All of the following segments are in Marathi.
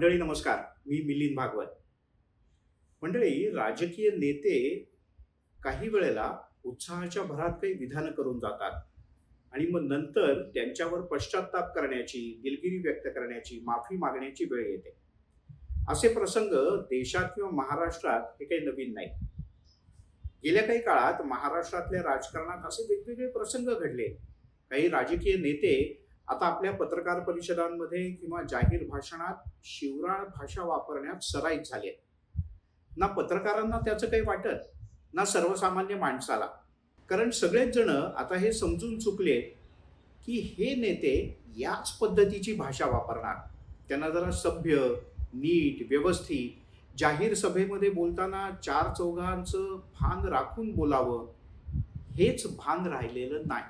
मंडळी नमस्कार. मी मिलिंद भागवत. मंडळी राजकीय नेते काही वेळेला उत्साहाच्या भरात काही विधानं करून जातात आणि मग नंतर त्यांच्यावर पश्चाताप करण्याची दिलगिरी व्यक्त करण्याची माफी मागण्याची वेळ येते. असे प्रसंग देशात किंवा महाराष्ट्रात हे काही नवीन नाही. गेल्या काही काळात महाराष्ट्रातल्या राजकारणात असे वेगवेगळे प्रसंग घडले. काही राजकीय नेते आता आपल्या पत्रकार परिषदांमध्ये किंवा जाहीर भाषणात शिवराळ भाषा वापरण्यात सराईत झाले ना पत्रकारांना त्याचं काही वाटत ना सर्वसामान्य माणसाला. कारण सगळेच जण आता हे समजून चुकले की हे नेते याच पद्धतीची भाषा वापरणार. त्यांना जरा सभ्य नीट व्यवस्थित जाहीर सभेमध्ये बोलताना चार चौघांचं भान राखून बोलावं हेच भान राहिलेलं नाही.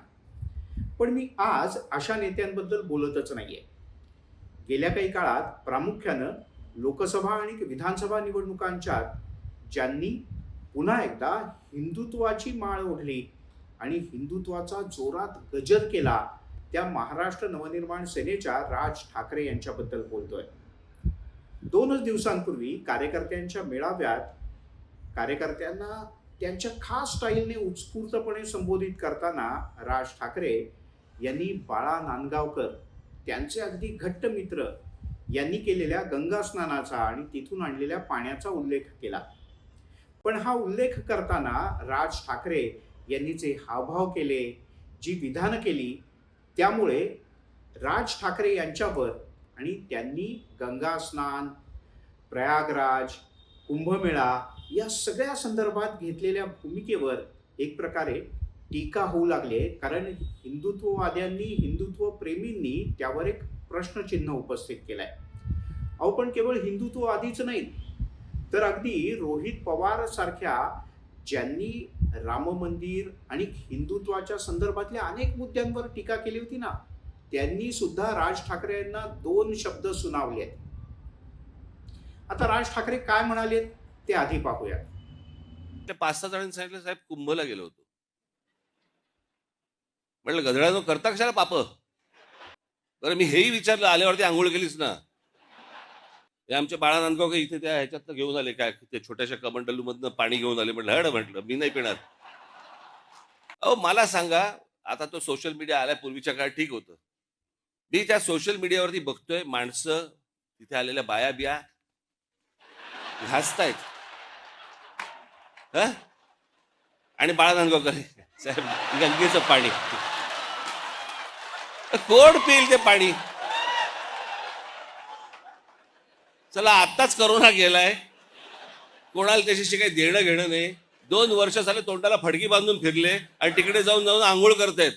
पण मी आज अशा नेत्यांबद्दल बोलतच नाही आहे गेल्या काही काळात प्रामुख्यानं लोकसभा आणि विधानसभा निवडणुकांच्या ज्यांनी पुन्हा एकदा हिंदुत्वाची माळ ओढली आणि हिंदुत्वाचा जोरात गजर केला त्या महाराष्ट्र नवनिर्माण सेनेच्या राज ठाकरे यांच्याबद्दल बोलतोय. दोनच दिवसांपूर्वी कार्यकर्त्यांच्या मेळाव्यात कार्यकर्त्यांना त्यांच्या खास स्टाईलने उत्स्फूर्तपणे संबोधित करताना राज ठाकरे यांनी बाळा नांदगावकर त्यांचे अगदी घट्ट मित्र यांनी केलेल्या गंगा स्नानाचा आणि तिथून आणलेल्या पाण्याचा उल्लेख केला. पण हा उल्लेख करताना राज ठाकरे यांनी जे हावभाव केले जी विधानं केली त्यामुळे राज ठाकरे यांच्यावर आणि त्यांनी गंगा स्नान प्रयागराज कुंभमेळा या सगळ्या संदर्भात घेतलेल्या भूमिकेवर एक प्रकारे टीका होऊ लागले कारण हिंदुत्ववाद्यांनी हिंदुत्व प्रेमींनी त्यावर एक प्रश्नचिन्ह उपस्थित केलंय. अहो पण केवळ हिंदुत्ववादीच नाही. तर अगदी रोहित पवार सारख्या ज्यांनी राम मंदिर आणि हिंदुत्वाच्या संदर्भातल्या अनेक मुद्द्यांवर टीका केली होती ना त्यांनी सुद्धा राज ठाकरे यांना दोन शब्द सुनावले आहेत. आता राज ठाकरे काय म्हणालेत ते आधी पाहूया त्या पाच सहा जणांनी सांगितलं साहेब कुंभला गेलो होतो. म्हटलं गधड्यानो करता कशाला पाप? बरं मी हेही विचारलं आल्यावरती आंघोळ केलीच ना. हे आमच्या बाळा नांदगाव काही इथे त्या ह्याच्यात घेऊन आले काय ते छोट्याशा कमंडलू मधनं पाणी घेऊन आले म्हटलं हड म्हटलं मी नाही पिणार. अहो मला सांगा आता तो सोशल मीडिया आल्या पूर्वीच्या काळात ठीक होतं. मी त्या सोशल मीडियावरती बघतोय माणसं तिथे आलेल्या बाया बिया घासतायत आणि बाळा नांदगावकर साहेब गंगेचं पाणी. कोण पिईल ते पाणी. चला आत्ताच करोना गेलाय. कोणाला त्याच्याशी काही देणं घेणं नाही. दोन वर्ष झाले तोंडाला फडकी बांधून फिरले आणि तिकडे जाऊन जाऊन आंघोळ करतायत.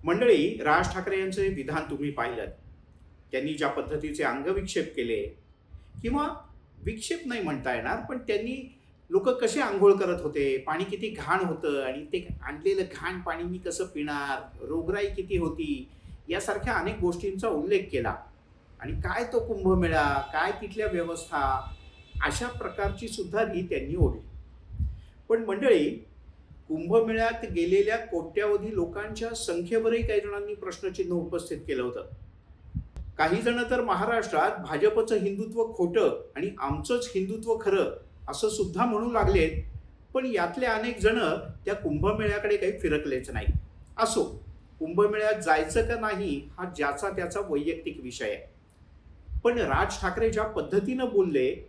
मंडळी राज ठाकरे यांचे विधान तुम्ही पाहिलं. त्यांनी ज्या पद्धतीचे अंगविक्षेप केले किंवा विक्षेप नाही म्हणता येणार पण त्यांनी लोक कसे आंघोळ करत होते पाणी किती घाण होतं आणि ते आणलेलं घाण पाणी मी कसं पिणार रोगराई किती होती यासारख्या अनेक गोष्टींचा उल्लेख केला. आणि काय तो कुंभमेळा काय तिथल्या व्यवस्था अशा प्रकारची सुद्धा ही त्यांनी ओढली. पण मंडळी कुंभमेळ्यात गेलेल्या कोट्यावधी लोकांच्या संख्येवरही काही जणांनी प्रश्नचिन्ह उपस्थित केलं होतं. काही जण तर महाराष्ट्रात भाजपचं हिंदुत्व खोटं आणि आमचंच हिंदुत्व खरं असं सुद्धा म्हणू लागलेत पण यातले अनेक जण त्या कुंभमेळ्याकडे काही फिरकलेच नाही. असो कुंभमेळ्यात जायचं का नाही हा ज्याचा त्याचा वैयक्तिक विषय आहे. पण राज ठाकरे ज्या पद्धतीनं बोलले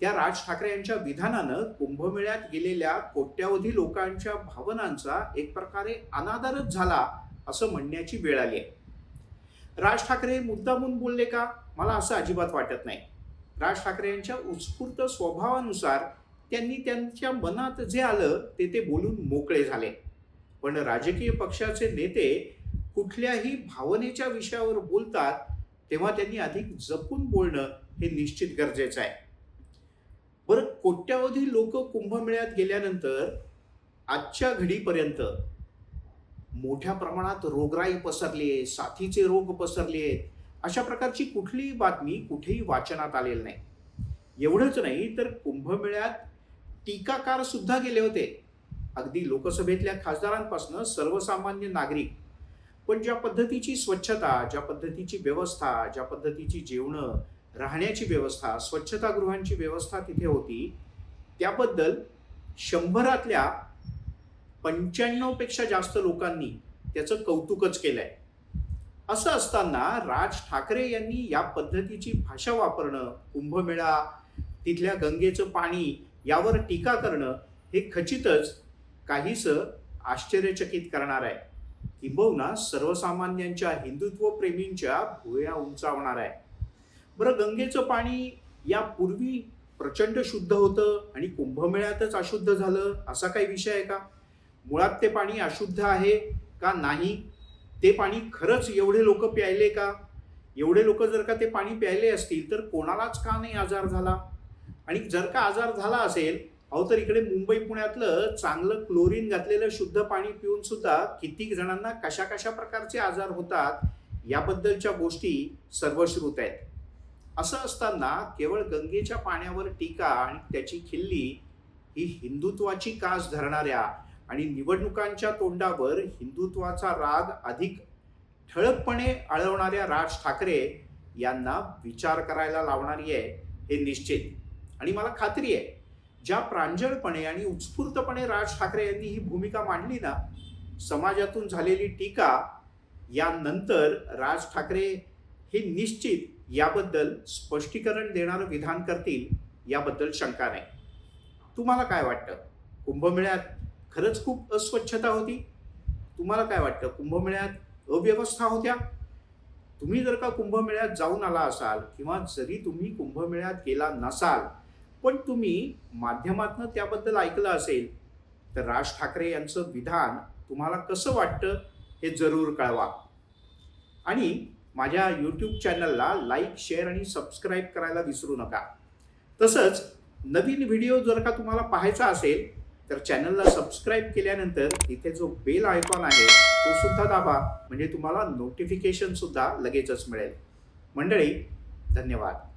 त्या राज ठाकरे यांच्या विधानानं कुंभमेळ्यात गेलेल्या कोट्यावधी लोकांच्या भावनांचा एक प्रकारे अनादरच झाला असं म्हणण्याची वेळ आली आहे. राज ठाकरे मुद्दामून बोलले का? मला असं अजिबात वाटत नाही. राज ठाकरे यांच्या उत्स्फूर्त स्वभावानुसार त्यांनी त्यांच्या मनात जे आलं ते ते बोलून मोकळे झाले. पण राजकीय पक्षाचे नेते कुठल्याही भावनेच्या विषयावर बोलतात तेव्हा त्यांनी अधिक जपून बोलणं हे निश्चित गरजेचं आहे. बरं कोट्यावधी लोक कुंभमेळ्यात गेल्यानंतर आजच्या घडीपर्यंत मोठ्या प्रमाणात रोगराई पसरली आहे साथीचे रोग पसरले आहेत अशा प्रकारची कुठलीही बातमी कुठेही वाचनात आलेली नाही. एवढंच नाही तर कुंभमेळ्यात टीकाकार सुद्धा गेले होते. अगदी लोकसभेतल्या खासदारांपासून सर्वसामान्य नागरिक पण ज्या पद्धतीची स्वच्छता ज्या पद्धतीची व्यवस्था ज्या पद्धतीची जेवणं राहण्याची व्यवस्था स्वच्छतागृहांची व्यवस्था तिथे होती त्याबद्दल शंभरातल्या पंच्याण्णवपेक्षा जास्त लोकांनी त्याचं कौतुकच केलं आहे असं असताना राज ठाकरे यांनी या पद्धतीची भाषा वापरणं कुंभमेळा तिथल्या गंगेचं पाणी यावर टीका करणं हे खचितच काहीसं आश्चर्यचकित करणार आहे. किंबहुना सर्वसामान्यांच्या हिंदुत्व प्रेमींच्या भुया उंचावणार आहे. बरं गंगेचं पाणी यापूर्वी प्रचंड शुद्ध होतं आणि कुंभमेळ्यातच अशुद्ध झालं असा काही विषय आहे का? मुळात ते पाणी अशुद्ध आहे का नाही? ते पाणी खरंच एवढे लोक प्यायले का? एवढे लोक जर का ते पाणी प्यायले असतील तर कोणालाच का नाही आजार झाला? आणि जर का आजार झाला असेल अहो तर इकडे मुंबई पुण्यातलं चांगलं क्लोरीन घातलेलं शुद्ध पाणी पिऊन सुद्धा किती जणांना कशा कशा प्रकारचे आजार होतात याबद्दलच्या गोष्टी सर्वश्रुत आहेत. असं असताना केवळ गंगेच्या पाण्यावर टीका आणि त्याची खिल्ली ही हिंदुत्वाची कास धरणाऱ्या आणि निवडणुकांच्या तोंडावर हिंदुत्वाचा राग अधिक ठळकपणे आळवणाऱ्या राज ठाकरे यांना विचार करायला लावणारी आहे हे निश्चित. आणि मला खात्री आहे ज्या प्रांजळपणे आणि उत्स्फूर्तपणे राज ठाकरे यांनी ही भूमिका मांडली ना समाजातून झालेली टीका यानंतर राज ठाकरे हे निश्चित याबद्दल स्पष्टीकरण देणारं विधान करतील याबद्दल शंका नाही. तुम्हाला काय वाटतं? कुंभमेळ्यात खरंच खूप अस्वच्छता होती? तुम्हाला काय वाटतं? कुंभमेळ्यात अव्यवस्था होत्या? तुम्ही जर का कुंभमेळ्यात जाऊन आला असाल किंवा जरी तुम्ही कुंभमेळ्यात गेला नसाल पण तुम्ही माध्यमातनं त्याबद्दल ऐकलं असेल तर राज ठाकरे यांचं विधान तुम्हाला कसं वाटतं हे जरूर कळवा. आणि माझ्या यूट्यूब चॅनलला लाईक शेअर आणि सबस्क्राईब करायला विसरू नका. तसंच नवीन व्हिडिओ जर का तुम्हाला पाहायचा असेल तर चॅनलला सबस्क्राईब केल्यानंतर इथे जो बेल आयकॉन आहे तो सुद्धा दाबा. म्हणजे तुम्हाला नोटिफिकेशन सुद्धा लगेचच मिळेल. मंडळी धन्यवाद.